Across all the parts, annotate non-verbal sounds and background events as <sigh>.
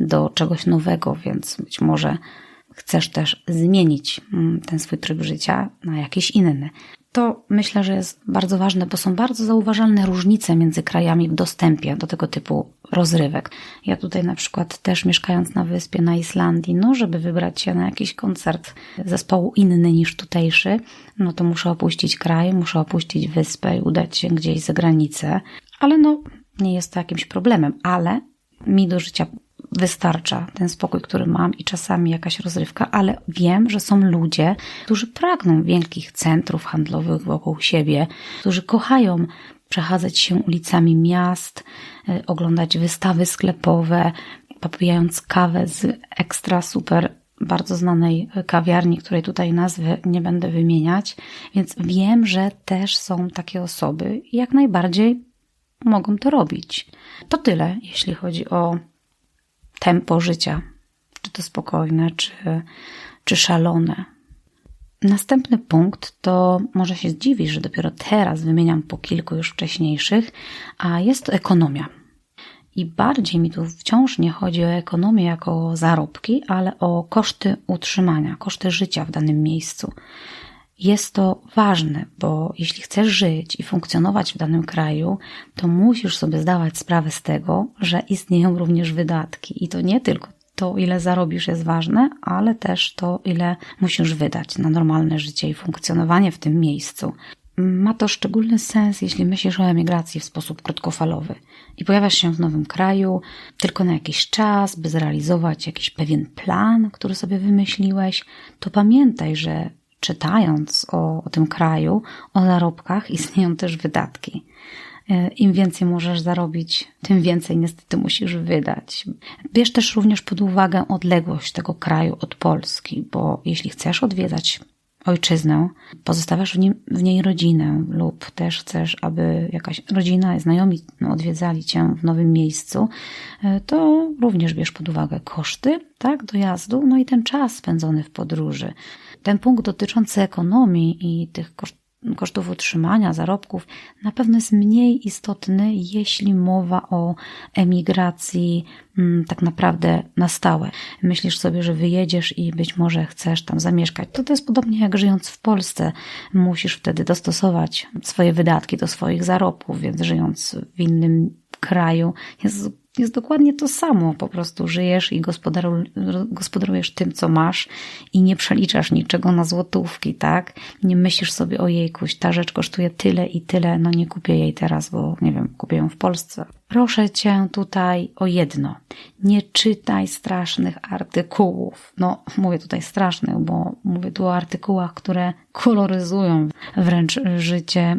do czegoś nowego, więc być może chcesz też zmienić mm, ten swój tryb życia na jakiś inny. To myślę, że jest bardzo ważne, bo są bardzo zauważalne różnice między krajami w dostępie do tego typu rozrywek. Ja tutaj na przykład też mieszkając na wyspie na Islandii, no żeby wybrać się na jakiś koncert zespołu inny niż tutejszy, no to muszę opuścić kraj, muszę opuścić wyspę i udać się gdzieś za granicę. Ale no, nie jest to jakimś problemem, ale mi do życia wystarcza ten spokój, który mam i czasami jakaś rozrywka, ale wiem, że są ludzie, którzy pragną wielkich centrów handlowych wokół siebie, którzy kochają przechadzać się ulicami miast, y, oglądać wystawy sklepowe, popijając kawę z ekstra super bardzo znanej kawiarni, której tutaj nazwy nie będę wymieniać, więc wiem, że też są takie osoby i jak najbardziej mogą to robić. To tyle, jeśli chodzi o tempo życia, czy to spokojne, czy, czy szalone. Następny punkt to może się zdziwić, że dopiero teraz wymieniam po kilku już wcześniejszych, a jest to ekonomia. I bardziej mi tu wciąż nie chodzi o ekonomię jako zarobki, ale o koszty utrzymania, koszty życia w danym miejscu. Jest to ważne, bo jeśli chcesz żyć i funkcjonować w danym kraju, to musisz sobie zdawać sprawę z tego, że istnieją również wydatki. I to nie tylko to, ile zarobisz, jest ważne, ale też to, ile musisz wydać na normalne życie i funkcjonowanie w tym miejscu. Ma to szczególny sens, jeśli myślisz o emigracji w sposób krótkofalowy i pojawiasz się w nowym kraju tylko na jakiś czas, by zrealizować jakiś pewien plan, który sobie wymyśliłeś, to pamiętaj, że czytając o, o tym kraju, o zarobkach, istnieją też wydatki. E, Im więcej możesz zarobić, tym więcej niestety musisz wydać. Bierz też również pod uwagę odległość tego kraju od Polski, bo jeśli chcesz odwiedzać ojczyznę, pozostawiasz w, nim, w niej rodzinę lub też chcesz, aby jakaś rodzina, znajomi odwiedzali cię w nowym miejscu, e, to również bierz pod uwagę koszty, tak, dojazdu, no i ten czas spędzony w podróży. Ten punkt dotyczący ekonomii i tych kosztów utrzymania, zarobków, na pewno jest mniej istotny, jeśli mowa o emigracji mm, tak naprawdę na stałe. Myślisz sobie, że wyjedziesz i być może chcesz tam zamieszkać. To to jest podobnie jak żyjąc w Polsce. Musisz wtedy dostosować swoje wydatki do swoich zarobków, więc żyjąc w innym kraju jest jest dokładnie to samo. Po prostu żyjesz i gospodarujesz tym, co masz i nie przeliczasz niczego na złotówki, tak? Nie myślisz sobie, o jejkuś, ta rzecz kosztuje tyle i tyle, no nie kupię jej teraz, bo nie wiem, kupię ją w Polsce. Proszę cię tutaj o jedno. Nie czytaj strasznych artykułów. No, mówię tutaj strasznych, bo mówię tu o artykułach, które koloryzują wręcz życie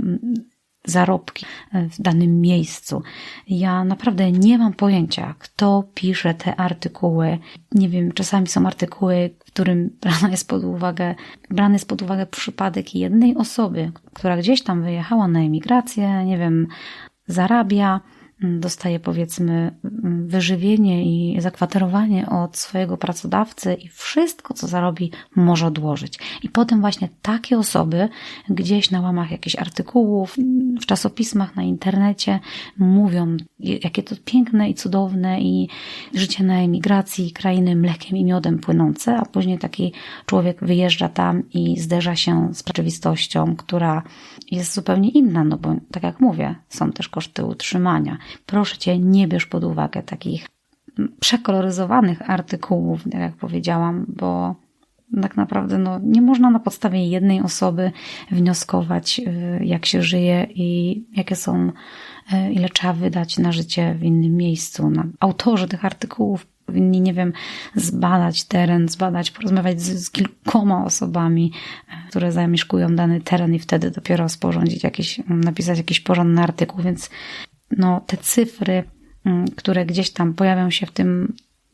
zarobki w danym miejscu. Ja naprawdę nie mam pojęcia, kto pisze te artykuły. Nie wiem, czasami są artykuły, w którym <laughs> brana jest pod uwagę, brany jest pod uwagę przypadek jednej osoby, która gdzieś tam wyjechała na emigrację, nie wiem, zarabia, dostaje powiedzmy wyżywienie i zakwaterowanie od swojego pracodawcy i wszystko, co zarobi, może odłożyć. I potem właśnie takie osoby gdzieś na łamach jakichś artykułów, w czasopismach, na internecie mówią, jakie to piękne i cudowne i życie na emigracji, krainy mlekiem i miodem płynące, a później taki człowiek wyjeżdża tam i zderza się z rzeczywistością, która jest zupełnie inna, no bo tak jak mówię, są też koszty utrzymania, proszę cię, nie bierz pod uwagę takich przekoloryzowanych artykułów, tak jak powiedziałam, bo tak naprawdę no, nie można na podstawie jednej osoby wnioskować, y, jak się żyje i jakie są, y, ile trzeba wydać na życie w innym miejscu. Autorzy tych artykułów powinni, nie wiem, zbadać teren, zbadać, porozmawiać z, z kilkoma osobami, które zamieszkują dany teren i wtedy dopiero sporządzić jakiś, napisać jakiś porządny artykuł, więc no, te cyfry, mm, które gdzieś tam pojawią się w tym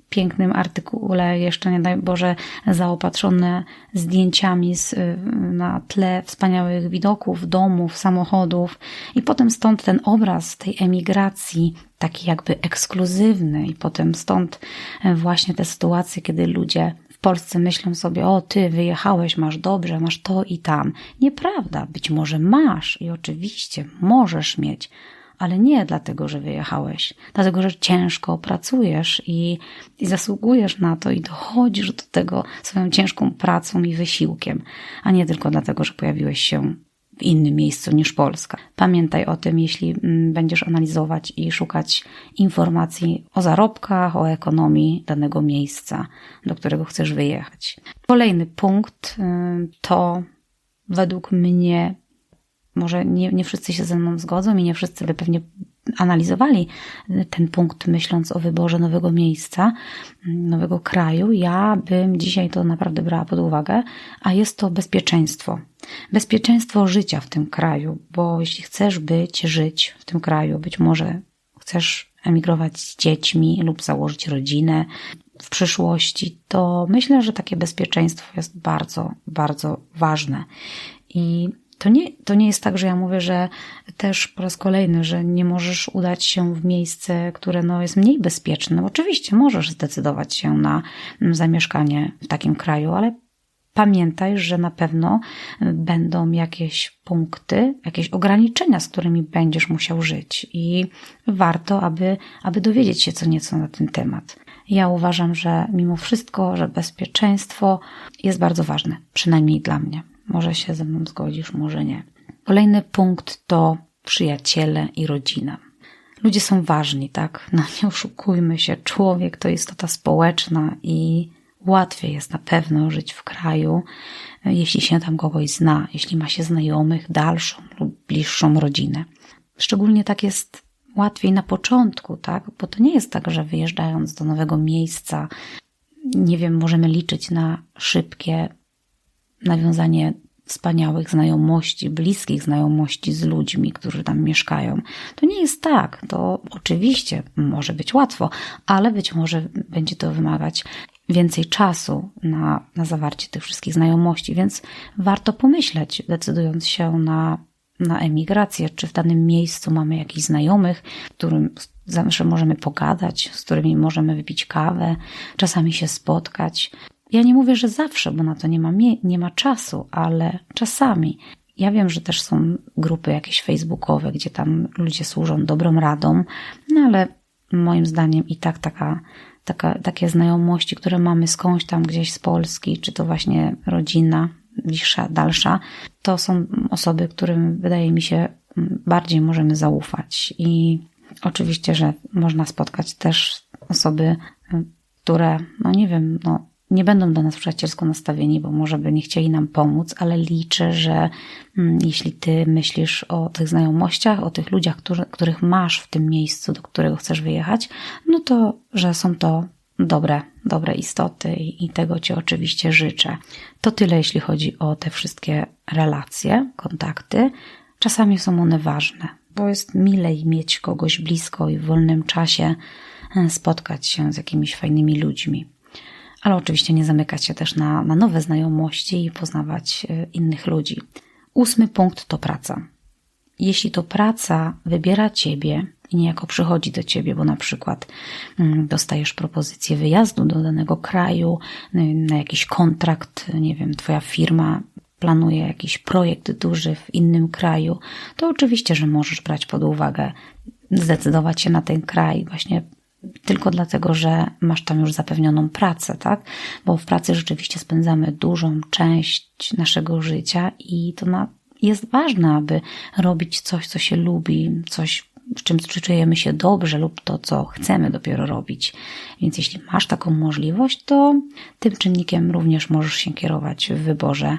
pięknym artykule, jeszcze nie daj Boże, zaopatrzone zdjęciami z, y, na tle wspaniałych widoków, domów, samochodów, i potem stąd ten obraz tej emigracji, taki jakby ekskluzywny, i potem stąd e, właśnie te sytuacje, kiedy ludzie w Polsce myślą sobie, o ty wyjechałeś, masz dobrze, masz to i tam. Nieprawda, być może masz i oczywiście możesz mieć, ale nie dlatego, że wyjechałeś, dlatego, że ciężko pracujesz i, i zasługujesz na to i dochodzisz do tego swoją ciężką pracą i wysiłkiem, a nie tylko dlatego, że pojawiłeś się w innym miejscu niż Polska. Pamiętaj o tym, jeśli mm, będziesz analizować i szukać informacji o zarobkach, o ekonomii danego miejsca, do którego chcesz wyjechać. Kolejny punkt y, to według mnie, może nie, nie wszyscy się ze mną zgodzą i nie wszyscy by pewnie analizowali ten punkt, myśląc o wyborze nowego miejsca, nowego kraju, ja bym dzisiaj to naprawdę brała pod uwagę, a jest to bezpieczeństwo. Bezpieczeństwo życia w tym kraju, bo jeśli chcesz być, żyć w tym kraju, być może chcesz emigrować z dziećmi lub założyć rodzinę w przyszłości, to myślę, że takie bezpieczeństwo jest bardzo, bardzo ważne. I to nie, to nie jest tak, że ja mówię, że też po raz kolejny, że nie możesz udać się w miejsce, które no jest mniej bezpieczne. Oczywiście możesz zdecydować się na zamieszkanie w takim kraju, ale pamiętaj, że na pewno będą jakieś punkty, jakieś ograniczenia, z którymi będziesz musiał żyć i warto, aby, aby dowiedzieć się co nieco na ten temat. Ja uważam, że mimo wszystko, że bezpieczeństwo jest bardzo ważne, przynajmniej dla mnie. Może się ze mną zgodzisz, może nie. Kolejny punkt to przyjaciele i rodzina. Ludzie są ważni, tak? No nie oszukujmy się. Człowiek to istota społeczna i łatwiej jest na pewno żyć w kraju, jeśli się tam kogoś zna, jeśli ma się znajomych, dalszą lub bliższą rodzinę. Szczególnie tak jest łatwiej na początku, tak? Bo to nie jest tak, że wyjeżdżając do nowego miejsca, nie wiem, możemy liczyć na szybkie nawiązanie wspaniałych znajomości, bliskich znajomości z ludźmi, którzy tam mieszkają. To nie jest tak. To oczywiście może być łatwo, ale być może będzie to wymagać więcej czasu na, na zawarcie tych wszystkich znajomości, więc warto pomyśleć, decydując się na, na emigrację, czy w danym miejscu mamy jakichś znajomych, którym zawsze możemy pogadać, z którymi możemy wypić kawę, czasami się spotkać. Ja nie mówię, że zawsze, bo na to nie ma, nie ma czasu, ale czasami. Ja wiem, że też są grupy jakieś facebookowe, gdzie tam ludzie służą dobrą radą, no ale moim zdaniem i tak taka, taka, takie znajomości, które mamy skądś tam gdzieś z Polski, czy to właśnie rodzina bliższa, dalsza, to są osoby, którym wydaje mi się bardziej możemy zaufać. I oczywiście, że można spotkać też osoby, które, no nie wiem, no nie będą do nas przyjacielsko nastawieni, bo może by nie chcieli nam pomóc, ale liczę, że mm, jeśli ty myślisz o tych znajomościach, o tych ludziach, którzy, których masz w tym miejscu, do którego chcesz wyjechać, no to, że są to dobre, dobre istoty i, i tego ci oczywiście życzę. To tyle, jeśli chodzi o te wszystkie relacje, kontakty. Czasami są one ważne, bo jest milej mieć kogoś blisko i w wolnym czasie e, spotkać się z jakimiś fajnymi ludźmi ale oczywiście nie zamykać się też na, na nowe znajomości i poznawać e, innych ludzi. Ósmy punkt to praca. Jeśli to praca wybiera ciebie i niejako przychodzi do ciebie, bo na przykład mm, dostajesz propozycję wyjazdu do danego kraju, na jakiś kontrakt, nie wiem, twoja firma planuje jakiś projekt duży w innym kraju, to oczywiście, że możesz brać pod uwagę, zdecydować się na ten kraj, właśnie tylko dlatego, że masz tam już zapewnioną pracę, tak? Bo w pracy rzeczywiście spędzamy dużą część naszego życia i to na, jest ważne, aby robić coś, co się lubi, coś, w czym czujemy się dobrze lub to, co chcemy dopiero robić. Więc jeśli masz taką możliwość, to tym czynnikiem również możesz się kierować w wyborze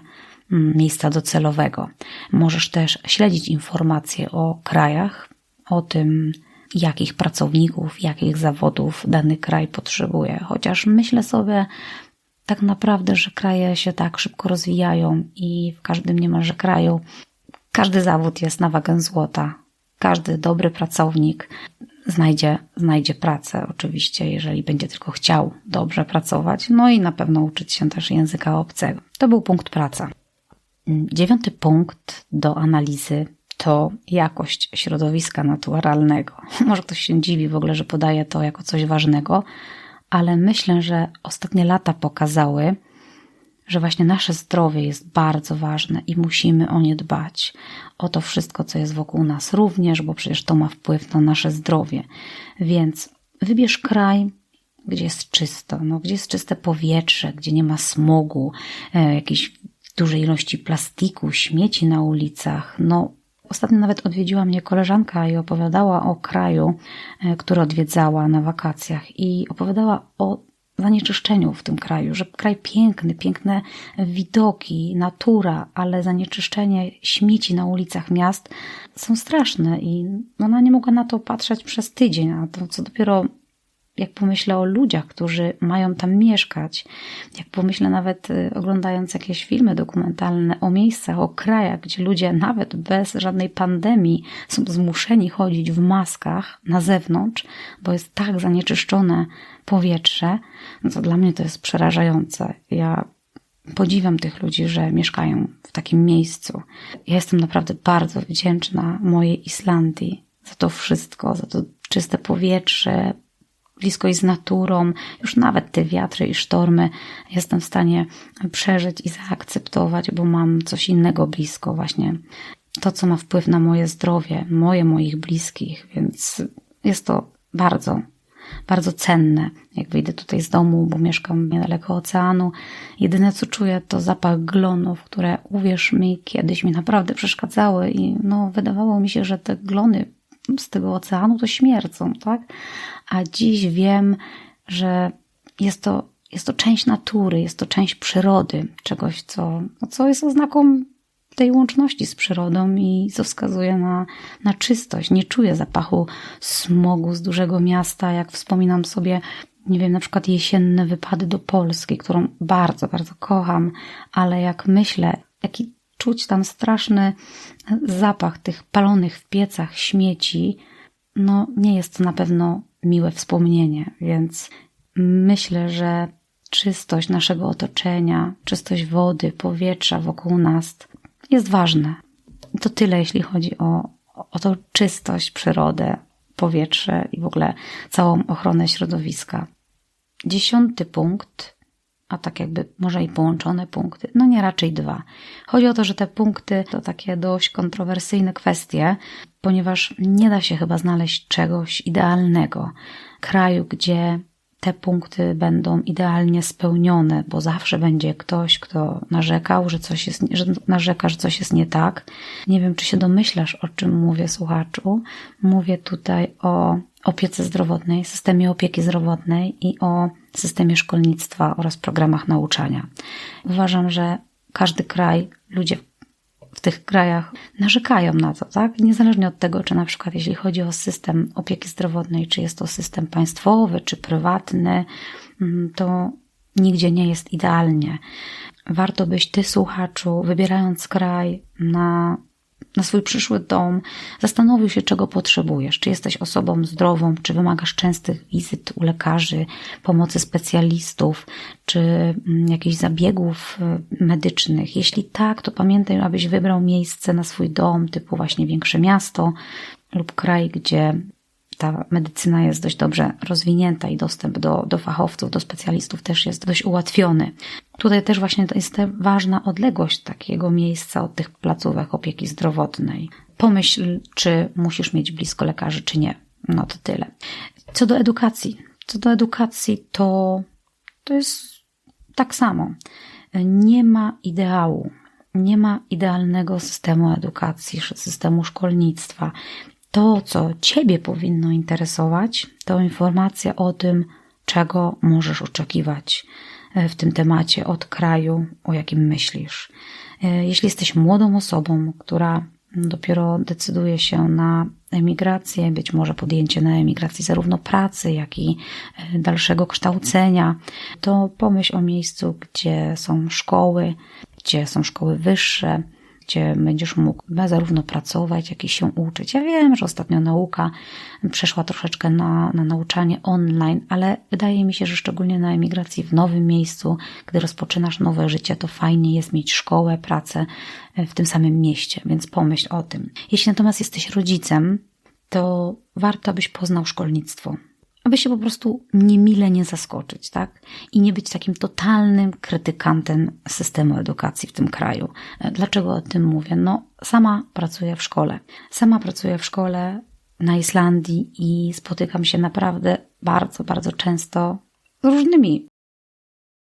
mm, miejsca docelowego. Możesz też śledzić informacje o krajach, o tym, jakich pracowników, jakich zawodów dany kraj potrzebuje. Chociaż myślę sobie tak naprawdę, że kraje się tak szybko rozwijają i w każdym niemalże kraju każdy zawód jest na wagę złota. Każdy dobry pracownik znajdzie, znajdzie pracę, oczywiście, jeżeli będzie tylko chciał dobrze pracować, no i na pewno uczyć się też języka obcego. To był punkt praca. Dziewiąty punkt do analizy to jakość środowiska naturalnego. <laughs> Może ktoś się dziwi w ogóle, że podaję to jako coś ważnego, ale myślę, że ostatnie lata pokazały, że właśnie nasze zdrowie jest bardzo ważne i musimy o nie dbać. O to wszystko, co jest wokół nas również, bo przecież to ma wpływ na nasze zdrowie. Więc wybierz kraj, gdzie jest czysto, no, gdzie jest czyste powietrze, gdzie nie ma smogu, e, jakiejś dużej ilości plastiku, śmieci na ulicach. No, ostatnio nawet odwiedziła mnie koleżanka i opowiadała o kraju, e, który odwiedzała na wakacjach i opowiadała o zanieczyszczeniu w tym kraju, że kraj piękny, piękne widoki, natura, ale zanieczyszczenie śmieci na ulicach miast są straszne i ona nie mogła na to patrzeć przez tydzień, a to co dopiero jak pomyślę o ludziach, którzy mają tam mieszkać, jak pomyślę nawet y, oglądając jakieś filmy dokumentalne o miejscach, o krajach, gdzie ludzie nawet bez żadnej pandemii są zmuszeni chodzić w maskach na zewnątrz, bo jest tak zanieczyszczone powietrze, no to dla mnie to jest przerażające. Ja podziwiam tych ludzi, że mieszkają w takim miejscu. Ja jestem naprawdę bardzo wdzięczna mojej Islandii za to wszystko, za to czyste powietrze, bliskość z naturą, już nawet te wiatry i sztormy jestem w stanie przeżyć i zaakceptować, bo mam coś innego blisko, właśnie to, co ma wpływ na moje zdrowie, moje, moich bliskich, więc jest to bardzo, bardzo cenne. Jak wyjdę tutaj z domu, bo mieszkam niedaleko oceanu, jedyne co czuję to zapach glonów, które uwierz mi, kiedyś mi naprawdę przeszkadzały i no, wydawało mi się, że te glony z tego oceanu to śmiercą, tak? A dziś wiem, że jest to, jest to część natury, jest to część przyrody, czegoś, co, no co jest oznaką tej łączności z przyrodą i co wskazuje na, na czystość. Nie czuję zapachu smogu z dużego miasta, jak wspominam sobie, nie wiem, na przykład jesienne wypady do Polski, którą bardzo, bardzo kocham, ale jak myślę, jaki czuć tam straszny zapach tych palonych w piecach śmieci, no nie jest to na pewno miłe wspomnienie, więc myślę, że czystość naszego otoczenia, czystość wody, powietrza wokół nas jest ważne. To tyle, jeśli chodzi o, o tą czystość, przyrodę, powietrze i w ogóle całą ochronę środowiska. Dziesiąty punkt a tak jakby może i połączone punkty. No nie raczej dwa. Chodzi o to, że te punkty to takie dość kontrowersyjne kwestie, ponieważ nie da się chyba znaleźć czegoś idealnego. Kraju, gdzie te punkty będą idealnie spełnione, bo zawsze będzie ktoś, kto narzekał, że coś jest, że narzeka, że coś jest nie tak. Nie wiem, czy się domyślasz, o czym mówię, słuchaczu. Mówię tutaj o opiece zdrowotnej, systemie opieki zdrowotnej i o systemie szkolnictwa oraz programach nauczania. Uważam, że każdy kraj, ludzie w tych krajach narzekają na to, tak? Niezależnie od tego, czy na przykład jeśli chodzi o system opieki zdrowotnej, czy jest to system państwowy, czy prywatny, mm, to nigdzie nie jest idealnie. Warto byś ty, słuchaczu, wybierając kraj na na swój przyszły dom, zastanowił się, czego potrzebujesz. Czy jesteś osobą zdrową, czy wymagasz częstych wizyt u lekarzy, pomocy specjalistów, czy mm, jakichś zabiegów y, medycznych. Jeśli tak, to pamiętaj, abyś wybrał miejsce na swój dom, typu właśnie większe miasto lub kraj, gdzie ta medycyna jest dość dobrze rozwinięta i dostęp do, do fachowców, do specjalistów też jest dość ułatwiony. Tutaj też właśnie jest ważna odległość takiego miejsca od tych placówek opieki zdrowotnej. Pomyśl, czy musisz mieć blisko lekarzy, czy nie. No to tyle. Co do edukacji. Co do edukacji, to, to jest tak samo. Nie ma ideału. Nie ma idealnego systemu edukacji, systemu szkolnictwa. To, co Ciebie powinno interesować, to informacja o tym, czego możesz oczekiwać e, w tym temacie od kraju, o jakim myślisz. E, jeśli jesteś młodą osobą, która dopiero decyduje się na emigrację, być może podjęcie na emigracji zarówno pracy, jak i e, dalszego kształcenia, to pomyśl o miejscu, gdzie są szkoły, gdzie są szkoły wyższe, gdzie będziesz mógł zarówno pracować, jak i się uczyć. Ja wiem, że ostatnio nauka przeszła troszeczkę na, na nauczanie online, ale wydaje mi się, że szczególnie na emigracji w nowym miejscu, gdy rozpoczynasz nowe życie, to fajnie jest mieć szkołę, pracę w tym samym mieście, więc pomyśl o tym. Jeśli natomiast jesteś rodzicem, to warto, byś poznał szkolnictwo. Aby się po prostu niemile nie zaskoczyć, tak? I nie być takim totalnym krytykantem systemu edukacji w tym kraju. Dlaczego o tym mówię? No, sama pracuję w szkole. Sama pracuję w szkole na Islandii i spotykam się naprawdę bardzo, bardzo często z różnymi